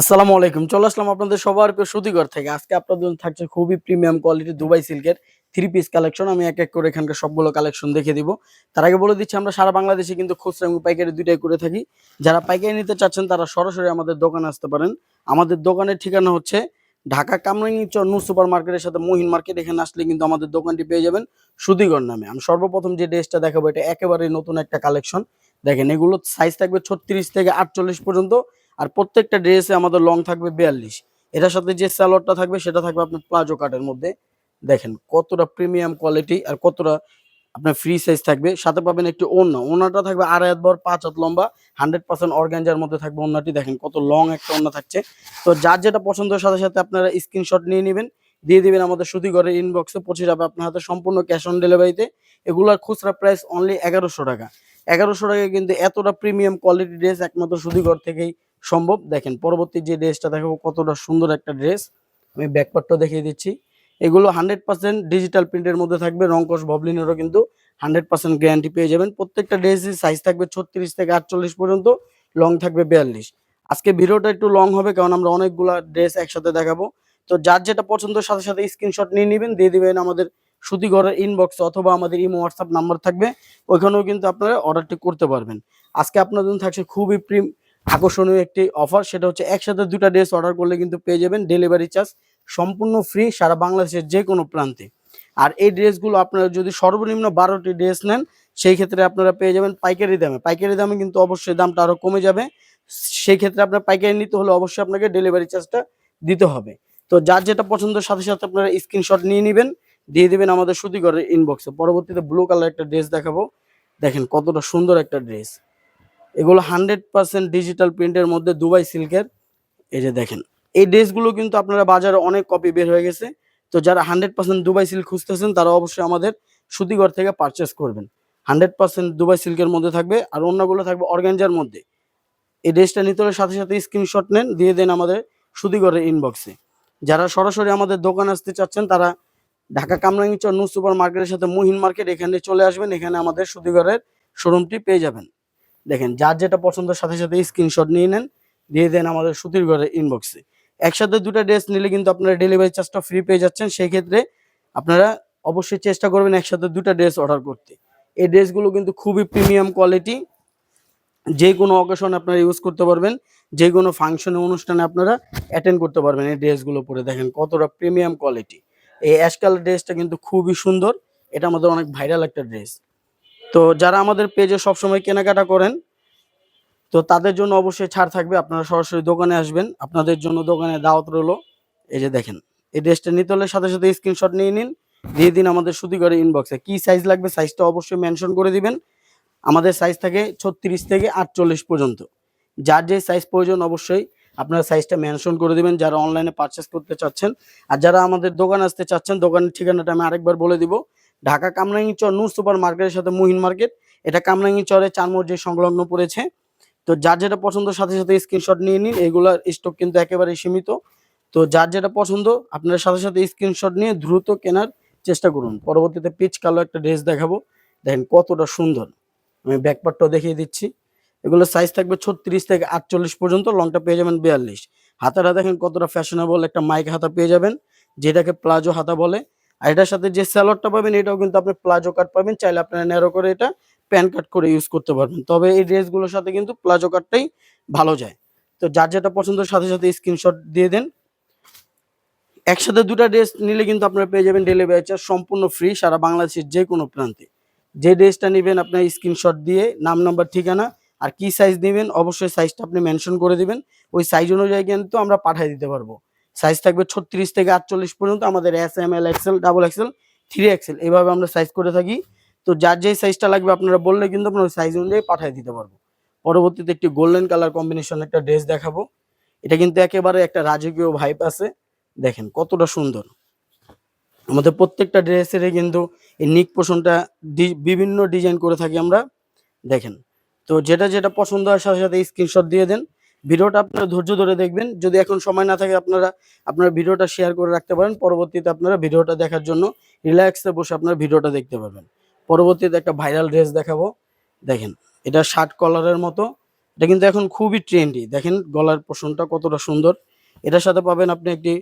আসসালামু আলাইকুম। চলে আসলাম আপনাদের সবার সুতিঘর থেকে। আজকে আপনাদের জন্য থাকছে খুবই প্রিমিয়াম কোয়ালিটি দুবাই সিল্কের থ্রি পিস কালেকশন আমি এক এক করে এখানকার সবগুলো কালেকশন দেখে দিব। তার আগে বলে দিচ্ছি, আমরা সারা বাংলাদেশে কিন্তু খুচরা এবং পাইকারি দুইটাই করে থাকি। যারা পাইকারি নিতে চাচ্ছেন, তারা সরাসরি আমাদের দোকানে আসতে পারেন। আমাদের দোকানের ঠিকানা হচ্ছে ঢাকা কামরাঙ্গি চর সুপার মার্কেটের সাথে মহিন মার্কেট। এখানে আসলে কিন্তু আমাদের দোকানটি পেয়ে যাবেন সুদিগর নামে। আমি সর্বপ্রথম যে ড্রেসটা দেখাবো, এটা একেবারে নতুন একটা কালেকশন দেখেন, এগুলো সাইজ থাকবে ছত্রিশ থেকে আটচল্লিশ পর্যন্ত। আর প্রত্যেকটা ড্রেসে আমাদের লং থাকবে বিয়াল্লিশ। এটার সাথে যে স্যালোয়ারটা থাকবে, সেটা থাকবে আপনার প্লাজো কাটের মধ্যে। দেখেন, কতটা প্রিমিয়াম কোয়ালিটি আর কতটা আপনার ফ্রি সাইজ থাকবে। সাথে পাবেন একটি ওড়না। ওড়নাটা থাকবে আড়াই হাত বর পাঁচ হাত লম্বা। হান্ড্রেড পার্সেন্ট অর্গ্যানজার মধ্যে থাকবে ওড়নাটি। দেখেন, কত লং একটা ওড়না থাকছে। তো যার যেটা পছন্দের সাথে সাথে আপনারা স্ক্রিনশট নিয়ে নেবেন। দিয়ে দিবেন আমাদের সুতিঘরের ইনবক্সে পৌঁছে যাবে আপনার হাতে সম্পূর্ণ ক্যাশ অন ডেলিভারিতে এগুলোর খুচরা প্রাইস অনলি এগারোশো টাকা। এগারোশো টাকায় কিন্তু এতটা প্রিমিয়াম কোয়ালিটি ড্রেস একমাত্র সুতিঘর থেকেই সম্ভব। দেখেন, পরবর্তী যে ড্রেসটা দেখাবো কতটা সুন্দর একটা ড্রেস। আমি ব্যাকপার্টটা দেখিয়ে দিচ্ছি। এগুলো হান্ড্রেড পার্সেন্ট ডিজিটাল প্রিন্টের মধ্যে থাকবে। রংকশ, ভবলিনেরও কিন্তু হান্ড্রেড পার্সেন্ট গ্যারান্টি পেয়ে যাবেন। প্রত্যেকটা ড্রেসের সাইজ থাকবে ছত্রিশ থেকে আটচল্লিশ পর্যন্ত লং থাকবে বিয়াল্লিশ। আজকে ভিডিওটা একটু লং হবে, কারণ আমরা অনেকগুলা ড্রেস একসাথে দেখাবো। তো যার যেটা পছন্দের সাথে সাথে স্ক্রিনশট নিয়ে নেবেন, দিয়ে দেবেন আমাদের সুতি ঘরের ইনবক্সে অথবা আমাদের ইমো হোয়াটসঅ্যাপ নাম্বার থাকবে। ওইখানেও কিন্তু আপনারা অর্ডারটি করতে পারবেন। আজকে আপনার জন্য থাকছে খুবই প্রিম আকর্ষণীয় একটি অফার সেটা হচ্ছে একসাথে দুটা ড্রেস অর্ডার করলে কিন্তু পেয়ে যাবেন ডেলিভারি চার্জ সম্পূর্ণ ফ্রি সারা বাংলাদেশের যে কোনো প্রান্তে। আর এই ড্রেসগুলো আপনারা যদি সর্বনিম্ন বারোটি ড্রেস নেন, সেই ক্ষেত্রে আপনারা পেয়ে যাবেন পাইকারি দামে। পাইকারি দামে কিন্তু অবশ্যই দামটা আরও কমে যাবে। সেই ক্ষেত্রে আপনার পাইকারি নিতে হলে অবশ্যই আপনাকে ডেলিভারি চার্জটা দিতে হবে। তো যার যেটা পছন্দের, সাথে সাথে আপনারা স্ক্রিনশট নিয়ে নেবেন, দিয়ে দেবেন আমাদের সুতিঘরের ইনবক্সে পরবর্তীতে ব্লু কালার একটা ড্রেস দেখাবো। দেখেন কতটা সুন্দর একটা ড্রেস এগুলো হান্ড্রেড পার্সেন্ট ডিজিটাল প্রিন্টের মধ্যে দুবাই সিল্কের। এই যে দেখেন, এই ড্রেসগুলো কিন্তু আপনারা বাজারে অনেক কপি বের হয়ে গেছে। তো যারা হান্ড্রেড পার্সেন্ট দুবাই সিল্ক খুঁজতেছেন, তারা অবশ্যই আমাদের সুতিঘর থেকে পারচেস করবেন। হান্ড্রেড পার্সেন্ট দুবাই সিল্কের মধ্যে থাকবে আর অন্যগুলো থাকবে অর্গ্যানজার মধ্যে। এই ড্রেসটা নিতে হলে সাথে সাথে স্ক্রিনশট নেন, দিয়ে দেন আমাদের সুতিঘরের ইনবক্সে যারা সরাসরি আমাদের দোকান আসতে চাচ্ছেন, তারা ঢাকা কামরাঙ্গি চর নূর সুপার মার্কেটের সাথে মহিন মার্কেট, এখানে চলে আসবেন, এখানে আমাদের সুতিঘরের শোরুমটি পেয়ে যাবেন। দেখেন, যার যেটা পছন্দের সাথে সাথে স্ক্রিনশট নিয়ে নেন, দিয়ে দেন আমাদের সুতির ঘরের ইনবক্সে একসাথে দুটো ড্রেস নিলে কিন্তু আপনারা ডেলিভারি চার্জটা ফ্রি পেয়ে যাচ্ছেন, সেই ক্ষেত্রে আপনারা অবশ্যই চেষ্টা করবেন একসাথে দুটো ড্রেস অর্ডার করতে। এই ড্রেসগুলো কিন্তু খুবই প্রিমিয়াম কোয়ালিটি যে কোনো অকেশনে আপনারা ইউজ করতে পারবেন, যে কোনো ফাংশনে অনুষ্ঠানে আপনারা অ্যাটেন্ড করতে পারবেন এই ড্রেসগুলো পরে দেখেন কতটা প্রিমিয়াম কোয়ালিটি এই অ্যাশ কালার ড্রেসটা কিন্তু খুবই সুন্দর, এটা আমাদের অনেক ভাইরাল একটা ড্রেস তো যারা আমাদের পেজে সবসময় কেনাকাটা করেন, তো তাদের জন্য অবশ্যই ছাড় থাকবে। আপনারা সরাসরি দোকানে আসবেন। আপনাদের জন্য দোকানে দাওয়াত রইল। এই যে দেখেন, এই ড্রেসটা নিতে হলে সাথে সাথে স্ক্রিনশট নিয়ে নিন। দিয়ে দিন আমাদের সুতিঘরে ইনবক্সে কি সাইজ লাগবে সাইজটা অবশ্যই মেনশন করে দিবেন। আমাদের সাইজ থাকে ছত্রিশ থেকে আটচল্লিশ পর্যন্ত। যার যে সাইজ প্রয়োজন অবশ্যই আপনারা সাইজটা মেনশন করে দিবেন। যারা অনলাইনে পারচেস করতে চাচ্ছেন, আর যারা আমাদের দোকান আসতে চাচ্ছেন, দোকানের ঠিকানাটা আমি আরেকবার বলে দিব। ঢাকা কামরাঙ্গি চর নূর সুপার মার্কেটের সাথে মুহিন মার্কেট। এটা কামরাঙ্গি চরে চার মসজিদ সংলগ্ন পড়েছে। তো যার যেটা পছন্দ, সাথে সাথে স্ক্রিনশট নিয়ে নিন। এগুলার স্টক কিন্তু একেবারে সীমিত। তো যার যেটা পছন্দ, আপনার সাথে সাথে স্ক্রিনশট নিয়ে দ্রুত কেনার চেষ্টা করুন। পরবর্তীতে পিচ কালো একটা ড্রেস দেখাবো। দেখেন কতটা সুন্দর। আমি ব্যাকপার্টটাও দেখিয়ে দিচ্ছি। এগুলো সাইজ থাকবে ছত্রিশ থেকে আটচল্লিশ পর্যন্ত। লংটা পেয়ে যাবেন বিয়াল্লিশ। হাতাটা দেখেন কতটা ফ্যাশনেবল একটা মাইক হাতা পেয়ে যাবেন, যেটাকে প্লাজো হাতা বলে। আর এটার সাথে যে স্যালোডটা পাবেন, এটাও কিন্তু আপনি প্লাজো কাট পাবেন। চাইলে আপনারা ন্যারো করে এটা প্যান কাট করে ইউজ করতে পারবেন। তবে এই ড্রেসগুলোর সাথে কিন্তু প্লাজো কাটটাই ভালো যায়। তো যার যেটা পছন্দের সাথে সাথে স্ক্রিনশট দিয়ে দেন। একসাথে দুটা ড্রেস নিলে কিন্তু আপনারা পেয়ে যাবেন ডেলিভারি চার্জ সম্পূর্ণ ফ্রি সারা বাংলাদেশের যে কোনো প্রান্তে। যে ড্রেসটা নেবেন, আপনার স্ক্রিনশট দিয়ে, নাম নাম্বার ঠিকানা আর কি সাইজ নেবেন, অবশ্যই সাইজটা আপনি মেনশন করে দিবেন। ওই সাইজ অনুযায়ী কিন্তু আমরা পাঠিয়ে দিতে পারব। সাইজ থাকবে ছত্রিশ থেকে আটচল্লিশ পর্যন্ত আমাদের S M L XL double XL three XL এভাবে আমরা সাইজ করে থাকি। তো যার যেই সাইজটা লাগবে আপনারা বললে কিন্তু আপনার সাইজ অনুযায়ী পাঠিয়ে দিতে পারব। পরবর্তীতে একটি গোল্ডেন কালার কম্বিনেশন একটা ড্রেস দেখাবো। এটা কিন্তু একেবারে একটা রাজকীয় ভাইপ আছে। দেখেন কতটা সুন্দর। আমাদের প্রত্যেকটা ড্রেসেরই কিন্তু এই নিক পোষণটা বিভিন্ন ডিজাইন করে থাকি আমরা। দেখেন, তো যেটা যেটা পছন্দ হয় সাথে সাথে স্ক্রিনশট দিয়ে দেন। ভিডিওটা আপনারা ধৈর্য ধরে দেখবেন। যদি এখন সময় না থাকে আপনারা আপনার ভিডিওটা শেয়ার করে রাখতে পারেন। পরবর্তীতে আপনারা ভিডিওটা দেখার জন্য রিল্যাক্সে বসে আপনারা ভিডিওটা দেখতে পারবেন। পরবর্তীতে একটা ভাইরাল ড্রেস দেখাবো। দেখেন, এটা শার্ট কলারের মতো। এটা কিন্তু এখন খুবই ট্রেন্ডি দেখেন, গলার পোষণটা কতটা সুন্দর। এটার সাথে পাবেন আপনি একটি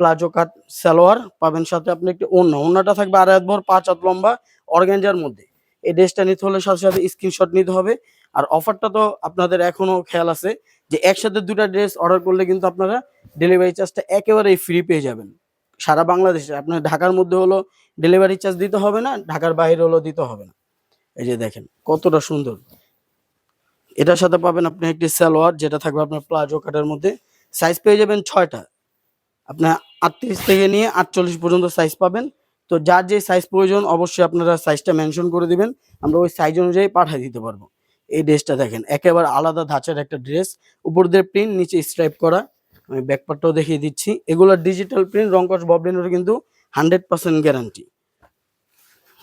প্লাজো কাট সালোয়ার। পাবেন সাথে আপনি একটি ওড়না। ওড়নাটা থাকবে আড়াই ভর, পাঁচ হাত লম্বা অর্গ্যাঞ্জার মধ্যে। এই ড্রেসটা নিতে হলে সাথে সাথে স্ক্রিনশট নিতে হবে। আর অফারটা তো আপনাদের এখনও খেয়াল আছে। যে একসাথে দুটা ড্রেস অর্ডার করলে কিন্তু আপনারা ডেলিভারি চার্জটা একেবারেই ফ্রি পেয়ে যাবেন। সারা বাংলাদেশে, আপনার ঢাকার মধ্যে হলো ডেলিভারি চার্জ দিতে হবে না, ঢাকার বাইরে হলো দিতে হবে না। এই যে দেখেন, কতটা সুন্দর। এটার সাথে পাবেন আপনি একটি সালোয়ার, যেটা থাকবে আপনার প্লাজো কাটের মধ্যে। সাইজ পেয়ে যাবেন ছয়টা। আপনার আটত্রিশ থেকে নিয়ে আটচল্লিশ পর্যন্ত সাইজ পাবেন। তো যার যে সাইজ প্রয়োজন, অবশ্যই আপনারা সাইজটা মেনশন করে দিবেন। আমরা ওই সাইজ অনুযায়ী পাঠিয়ে দিতে পারব। এই ড্রেসটা দেখেন। একেবারে আলাদা ধাঁচের একটা ড্রেস উপর দিয়ে প্রিন্ট নিচে স্ট্রাইপ করা। আমি ব্যাকপারটাও দেখিয়ে দিচ্ছি। এগুলো ডিজিটাল প্রিন্ট রঙ্কশ ববলিনের কিন্তু হান্ড্রেড পার্সেন্ট গ্যারান্টি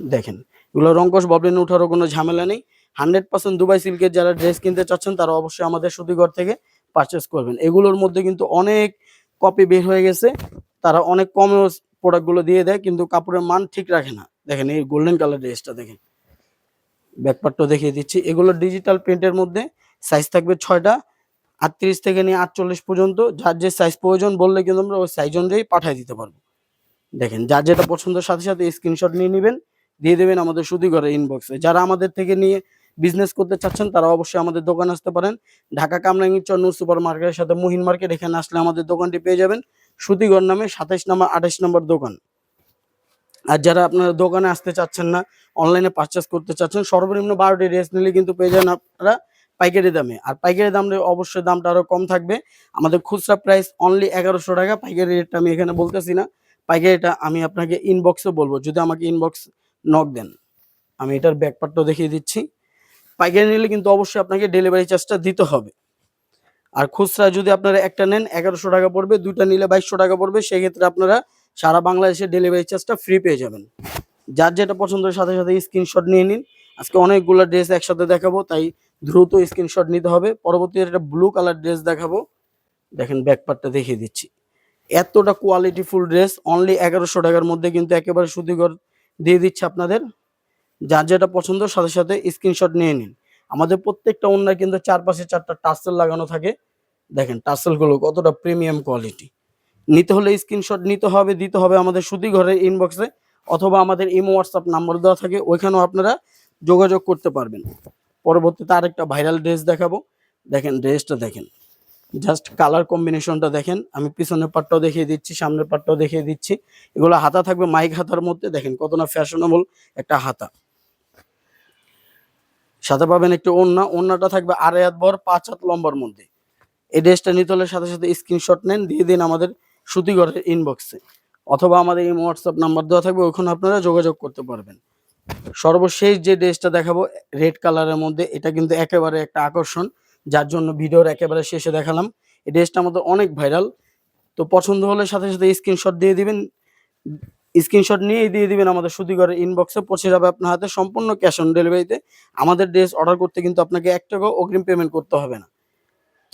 দেখেন, এগুলো রঙ্কশ ববলিন ওঠারও কোনো ঝামেলা নেই। হান্ড্রেড পার্সেন্ট দুবাই সিল্কের যারা ড্রেস কিনতে চাচ্ছেন, তারা অবশ্যই আমাদের সুতিঘর থেকে পারচেস করবেন। এগুলোর মধ্যে কিন্তু অনেক কপি বের হয়ে গেছে। তারা অনেক কমেও প্রোডাক্টগুলো দিয়ে দেয়, কিন্তু কাপড়ের মান ঠিক রাখে না। দেখেন এই গোল্ডেন কালার ড্রেসটা দেখেন। ব্যাকপারটাও দেখিয়ে দিচ্ছি। এগুলো ডিজিটাল প্রিন্টের মধ্যে সাইজ থাকবে ছয়টা, আটত্রিশ থেকে নিয়ে আটচল্লিশ পর্যন্ত। যার যে সাইজ প্রয়োজন বললে কিন্তু আমরা ওই সাইজ অনুযায়ী পাঠিয়ে দিতে পারব। দেখেন, যার যেটা পছন্দের সাথে সাথে স্ক্রিনশট নিয়ে নেবেন, দিয়ে দেবেন আমাদের সুদি ঘরে ইনবক্সে যারা আমাদের থেকে নিয়ে বিজনেস করতে চাচ্ছেন, তারা অবশ্যই আমাদের দোকানে আসতে পারেন। ঢাকা কামরাঙ্গীর নূর সুপার মার্কেটের সাথে মহিন মার্কেট এখানে আসলে আমাদের দোকানটি পেয়ে যাবেন। সুতিঘর নামে সাতাইশ নম্বর, আঠাইশ নম্বর দোকান। আর যারা আপনারা দোকানে আসতে চাচ্ছেন না অনলাইনে পারচেস করতে চাচ্ছেন, সর্বনিম্ন বারোটি ড্রেস নিলে কিন্তু পেয়ে যান আপনারা পাইকারি দামে। আর পাইকারি দামে অবশ্যই দামটা আরও কম থাকবে। আমাদের খুচরা প্রাইস অনলি এগারোশো টাকা। পাইকারি রেটটা আমি এখানে বলতেছি না। পাইকারিটা আমি আপনাকে ইনবক্সে বলব। যদি আমাকে ইনবক্স নক দেন, আমি এটার ব্যাকপার্টটাও দেখিয়ে দিচ্ছি। পাইকারি নিলে কিন্তু অবশ্যই আপনাকে ডেলিভারি চার্জটা দিতে হবে। আর খুচরা যদি আপনারা একটা নেন, এগারোশো টাকা পড়বে, দুইটা নিলে বাইশশো টাকা পড়বে। সেক্ষেত্রে আপনারা সারা বাংলাদেশে ডেলিভারি চার্জটা ফ্রি পেয়ে যাবেন। যার যেটা পছন্দের সাথে সাথে স্ক্রিনশট নিয়ে নিন। আজকে অনেকগুলো ড্রেস একসাথে দেখাবো, তাই দ্রুত স্ক্রিনশট নিতে হবে। পরবর্তীতে একটা ব্লু কালার ড্রেস দেখাবো। দেখেন ব্যাকপার্টটা দেখিয়ে দিচ্ছি। এতটা কোয়ালিটি ফুল ড্রেস অনলি এগারোশো টাকার মধ্যে কিন্তু একেবারে সুতিকর দিয়ে দিচ্ছে আপনাদের। যার যেটা পছন্দ, সাথে সাথে স্ক্রিনশট নিয়ে নিন। আমাদের প্রত্যেকটা ওনার কিন্তু চারপাশে চারটা টাসেল লাগানো থাকে। দেখেন টাসেলগুলো কতটা প্রিমিয়াম কোয়ালিটি নিতে হলে স্ক্রিনশট নিতে হবে, দিতে হবে আমাদের সুতি ঘরের ইনবক্সে অথবা আমাদের ইমো হোয়াটসঅ্যাপ নাম্বার দেওয়া থাকে, ওইখানেও আপনারা যোগাযোগ করতে পারবেন। পরবর্তীতে আরেকটা ভাইরাল ড্রেস দেখাবো। দেখেন ড্রেসটা দেখেন। জাস্ট কালার কম্বিনেশনটা দেখেন। আমি পিছনের পাটটাও দেখিয়ে দিচ্ছি, সামনের পাটটাও দেখিয়ে দিচ্ছি। এগুলো হাতা থাকবে মাইক হাতার মধ্যে। দেখেন কত না ফ্যাশনেবল একটা হাতা। সাথে পাবেন একটু ওড়না। ওড়নাটা থাকবে আড়াই হাত বর পাঁচ হাত লম্বার মধ্যে। এই ড্রেসটা নিতে হলে সাথে সাথে স্ক্রিনশট নেন, দিয়ে দিন আমাদের সুতিঘরের ইনবক্সে অথবা আমাদের এই হোয়াটসঅ্যাপ নাম্বার দেওয়া থাকবে ওখানে আপনারা যোগাযোগ করতে পারবেন। সর্বশেষ যে ড্রেসটা দেখাবো রেড কালারের মধ্যে, এটা কিন্তু একেবারে একটা আকর্ষণ, যার জন্য ভিডিওর একেবারে শেষে দেখালাম। এই ড্রেসটা আমাদের অনেক ভাইরাল তো পছন্দ হলে সাথে সাথে স্ক্রিনশট দিয়ে দিবেন। স্ক্রিনশট নিয়েই দিয়ে দিবেন আমাদের সুতিঘরের ইনবক্সে পৌঁছে যাবে আপনার হাতে সম্পূর্ণ ক্যাশ অন ডেলিভারিতে আমাদের ড্রেস অর্ডার করতে কিন্তু আপনাকে এক টাকাও অগ্রিম পেমেন্ট করতে হবে না।